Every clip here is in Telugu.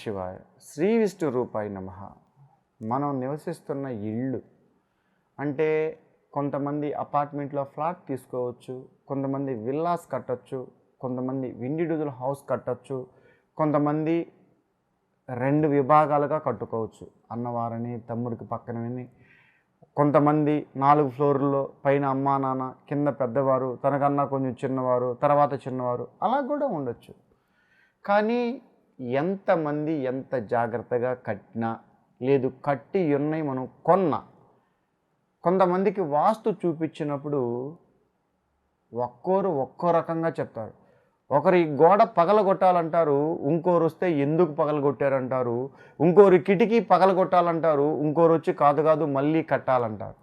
శివాయ. శ్రీ విష్ణు రూపాయి నమ. మనం నివసిస్తున్న ఇళ్ళు అంటే కొంతమంది అపార్ట్మెంట్లో ఫ్లాట్ తీసుకోవచ్చు కొంతమంది విల్లాస్ కట్టచ్చు కొంతమంది ఇండివిజువల్ హౌస్ కట్టచ్చు కొంతమంది రెండు విభాగాలుగా కట్టుకోవచ్చు. అన్నవారని తమ్ముడికి పక్కనని కొంతమంది నాలుగు ఫ్లోర్లో పైన అమ్మా నాన్న కింద పెద్దవారు తనకన్నా కొంచెం చిన్నవారు తర్వాత చిన్నవారు అలా కూడా ఉండొచ్చు. కానీ ఎంతమంది ఎంత జాగ్రత్తగా కట్టినా లేదు కట్టి ఉన్నాయి మనం కొన్నా. కొంతమందికి వాస్తు చూపించినప్పుడు ఒక్కోరు ఒక్కో రకంగా చెప్తారు. ఒకరు ఈ గోడ పగలగొట్టాలంటారు ఇంకోరు వస్తే ఎందుకు పగలగొట్టారంటారు ఇంకోరు కిటికీ పగలగొట్టాలంటారు ఇంకోరు వచ్చి కాదు కాదు మళ్ళీ కట్టాలంటారు.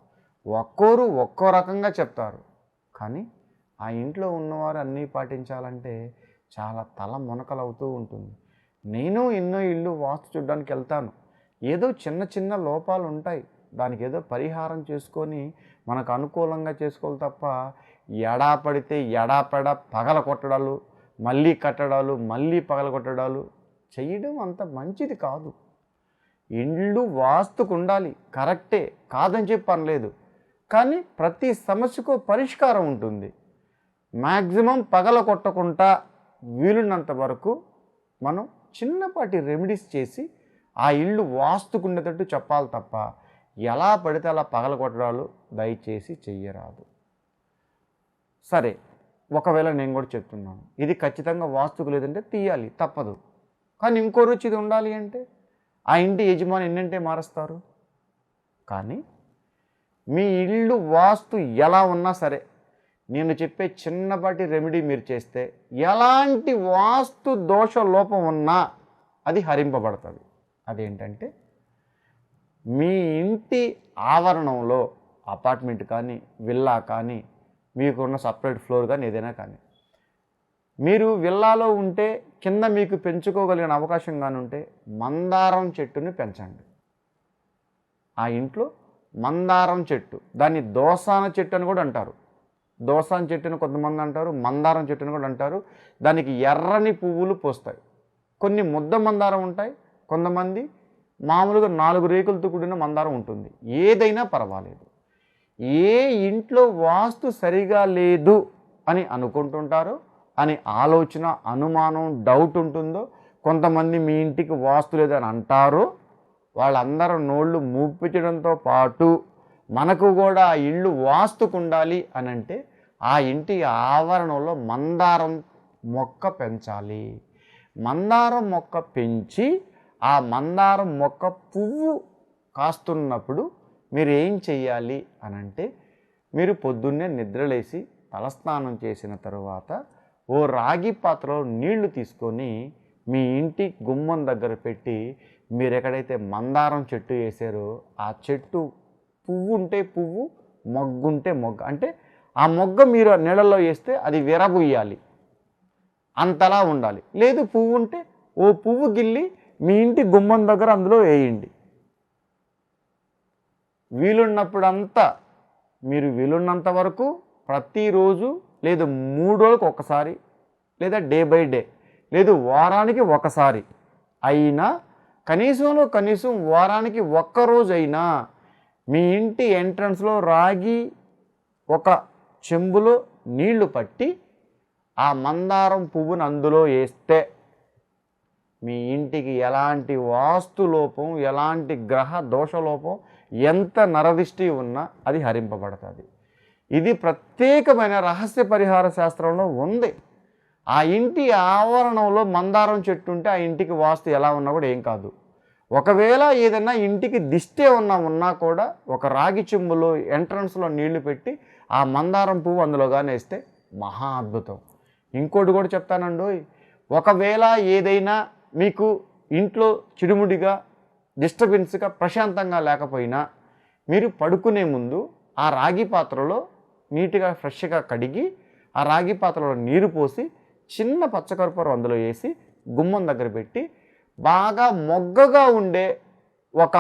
ఒక్కోరు ఒక్కో రకంగా చెప్తారు. కానీ ఆ ఇంట్లో ఉన్నవారు అన్నీ పాటించాలంటే చాలా తల మునకలవుతూ ఉంటుంది. నేను ఎన్నో ఇల్లు వాస్తు చూడడానికి వెళ్తాను. ఏదో చిన్న చిన్న లోపాలు ఉంటాయి దానికి ఏదో పరిహారం చేసుకొని మనకు అనుకూలంగా చేసుకోవాలి తప్ప ఎడా పడితే ఎడాపెడ పగల కొట్టడాలు మళ్ళీ కట్టడాలు మళ్ళీ పగల కొట్టడాలు చేయడం అంత మంచిది కాదు. ఇండ్లు వాస్తుకు ఉండాలి కరెక్టే. కాదని చెప్పి అనలేదు. కానీ ప్రతి సమస్యకు పరిష్కారం ఉంటుంది. మ్యాక్సిమం పగల కొట్టకుండా వీలున్నంత వరకు మనం చిన్నపాటి రెమెడీస్ చేసి ఆ ఇల్లు వాస్తుకుండేటట్టు చెప్పాలి తప్ప ఎలా పడితే అలా పగలగొట్టడాలు దయచేసి చెయ్యరాదు. సరే ఒకవేళ నేను కూడా చెప్తున్నాను. ఇది ఖచ్చితంగా వాస్తుకు లేదంటే తీయాలి తప్పదు. కానీ ఇంకో రుచి ఇది ఉండాలి అంటే? ఆ ఇంటి యజమాని ఎన్నంటే మారుస్తారు? కానీ మీ ఇల్లు వాస్తు ఎలా ఉన్నా సరే నేను చెప్పే చిన్నపాటి రెమెడీ మీరు చేస్తే ఎలాంటి వాస్తు దోష లోపం ఉన్నా అది హరింపబడుతుంది. అదేంటంటే మీ ఇంటి ఆవరణంలో అపార్ట్మెంట్ కానీ విల్లా కానీ మీకున్న సపరేట్ ఫ్లోర్ కానీ ఏదైనా కానీ మీరు విల్లాలో ఉంటే కింద మీకు పెంచుకోగలిగిన అవకాశం కానీ ఉంటే మందారం చెట్టుని పెంచండి. ఆ ఇంట్లో మందారం చెట్టు దాన్ని దోసాన చెట్టు అని కూడా అంటారు. దోసాన చెట్టును కొంతమంది అంటారు మందారం చెట్టుని కూడా అంటారు. దానికి ఎర్రని పువ్వులు పోస్తాయి. కొన్ని ముద్ద మందారం ఉంటాయి కొంతమంది మామూలుగా నాలుగు రేకులతో కూడిన మందారం ఉంటుంది. ఏదైనా పర్వాలేదు. ఏ ఇంట్లో వాస్తు సరిగా లేదు అని అనుకుంటుంటారో అని ఆలోచన అనుమానం డౌట్ ఉంటుందో కొంతమంది మీ ఇంటికి వాస్తు లేదని అంటారో. వాళ్ళందరూ నోళ్ళు మూపించడంతో పాటు మనకు కూడా ఆ ఇల్లు వాస్తుకుండాలి అని అంటే ఆ ఇంటి ఆవరణలో మందారం మొక్క పెంచాలి. మందారం మొక్క పెంచి ఆ మందారం మొక్క పువ్వు కాస్తున్నప్పుడు మీరు ఏం చెయ్యాలి అని అంటే మీరు పొద్దున్నే నిద్రలేసి తలస్నానం చేసిన తరువాత ఓ రాగి పాత్రలో నీళ్ళు తీసుకొని మీ ఇంటి గుమ్మం దగ్గర పెట్టి మీరు ఎక్కడైతే మందారం చెట్టు వేసారో ఆ చెట్టు పువ్వు ఉంటే పువ్వు మొగ్గుంటే మొగ్గ. అంటే ఆ మొగ్గ మీరు ఆ నీళ్ళలో వేస్తే అది విరబుయ్యాలి అంతలా ఉండాలి. లేదు పువ్వు ఉంటే ఓ పువ్వు గిల్లి మీ ఇంటి గుమ్మం దగ్గర అందులో వేయండి. వీలున్నప్పుడంతా మీరు వీలున్నంత వరకు ప్రతిరోజు లేదు మూడు రోజులకు ఒకసారి లేదా డే బై డే లేదు వారానికి ఒకసారి అయినా కనీసంలో కనీసం వారానికి ఒక్కరోజైనా అయినా మీ ఇంటి ఎంట్రన్స్లో రాగి ఒక చెంబులో నీళ్ళు పట్టి ఆ మందారం పువ్వును అందులో వేస్తే మీ ఇంటికి ఎలాంటి వాస్తు లోపం ఎలాంటి గ్రహ దోషలోపం ఎంత నరదిష్టి ఉన్నా అది హరింపబడుతుంది. ఇది ప్రత్యేకమైన రహస్య పరిహార శాస్త్రంలో ఉంది. ఆ ఇంటి ఆవరణంలో మందారం చెట్టు ఉంటే ఆ ఇంటికి వాస్తు ఎలా ఉన్నా కూడా ఏం కాదు. ఒకవేళ ఏదైనా ఇంటికి దిష్టే ఉన్నా ఉన్నా కూడా ఒక రాగి చెంబులో ఎంట్రన్స్లో నీళ్ళు పెట్టి ఆ మందారం పువ్వు అందులో కానీ వేస్తే మహా అద్భుతం. ఇంకోటి కూడా చెప్తానండి ఒకవేళ ఏదైనా మీకు ఇంట్లో చిడుముడిగా డిస్టర్బెన్స్గా ప్రశాంతంగా లేకపోయినా మీరు పడుకునే ముందు ఆ రాగి పాత్రలో నీట్గా ఫ్రెష్గా కడిగి ఆ రాగి పాత్రలో నీరు పోసి చిన్న పచ్చకర్పూరం అందులో వేసి గుమ్మం దగ్గర పెట్టి బాగా మొగ్గగా ఉండే ఒక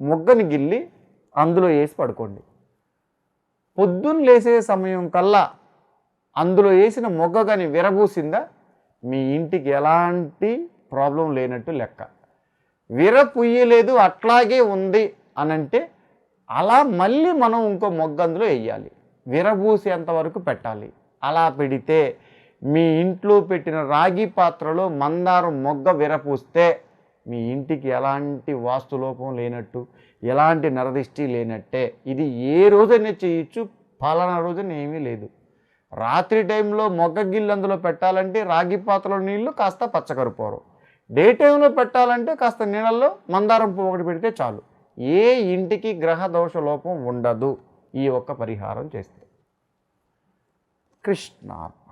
మొగ్గని గిల్లి అందులో వేసి పడుకోండి. పొద్దున్న లేసే సమయం కల్లా అందులో వేసిన మొగ్గ కానీ విరబూసిందా? మీ ఇంటికి ఎలాంటి ప్రాబ్లం లేనట్టు లెక్క. విర పుయ్యలేదు అట్లాగే ఉంది అనంటే అలా మళ్ళీ మనం ఇంకో మొగ్గ అందులో వేయాలి. విరబూసేంత వరకు పెట్టాలి. అలా పెడితే మీ ఇంట్లో పెట్టిన రాగి పాత్రలో మందారం మొగ్గ విరపూస్తే మీ ఇంటికి ఎలాంటి వాస్తులోపం లేనట్టు ఎలాంటి నరదిష్టి లేనట్టే. ఇది ఏ రోజైనా చేయొచ్చు పలానా రోజున ఏమీ లేదు. రాత్రి టైంలో మొగ్గ గిల్లు అందులో పెట్టాలంటే రాగి పాత్రలో నీళ్ళు కాస్త పచ్చకరిపోరు. డే టైంలో పెట్టాలంటే కాస్త నీళ్ళల్లో మందారం పువ్వు ఒకటి పెడితే చాలు. ఏ ఇంటికి గ్రహ దోష లోపం ఉండదు. ఈ ఒక్క పరిహారం చేస్తే. కృష్ణ